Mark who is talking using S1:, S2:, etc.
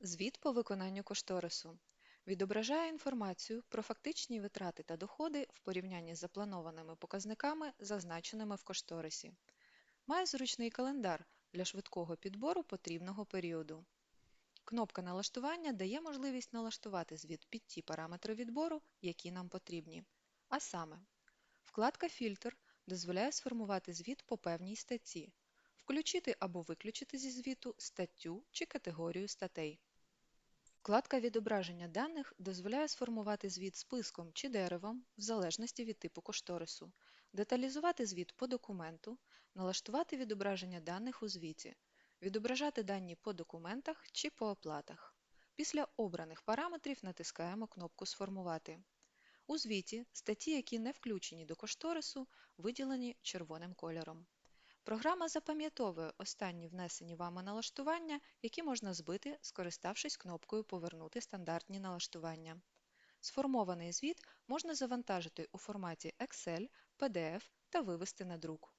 S1: Звіт по виконанню кошторису відображає інформацію про фактичні витрати та доходи в порівнянні з запланованими показниками, зазначеними в кошторисі. Має зручний календар для швидкого підбору потрібного періоду. Кнопка налаштування дає можливість налаштувати звіт під ті параметри відбору, які нам потрібні. А саме, вкладка Фільтр дозволяє сформувати звіт по певній статті, включити або виключити зі звіту статтю чи категорію статей. Вкладка відображення даних дозволяє сформувати звіт списком чи деревом в залежності від типу кошторису, деталізувати звіт по документу, налаштувати відображення даних у звіті, відображати дані по документах чи по оплатах. Після обраних параметрів натискаємо кнопку Сформувати. У звіті статті, які не включені до кошторису, виділені червоним кольором. Програма запам'ятовує останні внесені вами налаштування, які можна збити, скориставшись кнопкою Повернути стандартні налаштування. Сформований звіт можна завантажити у форматі Excel, PDF та вивести на друк.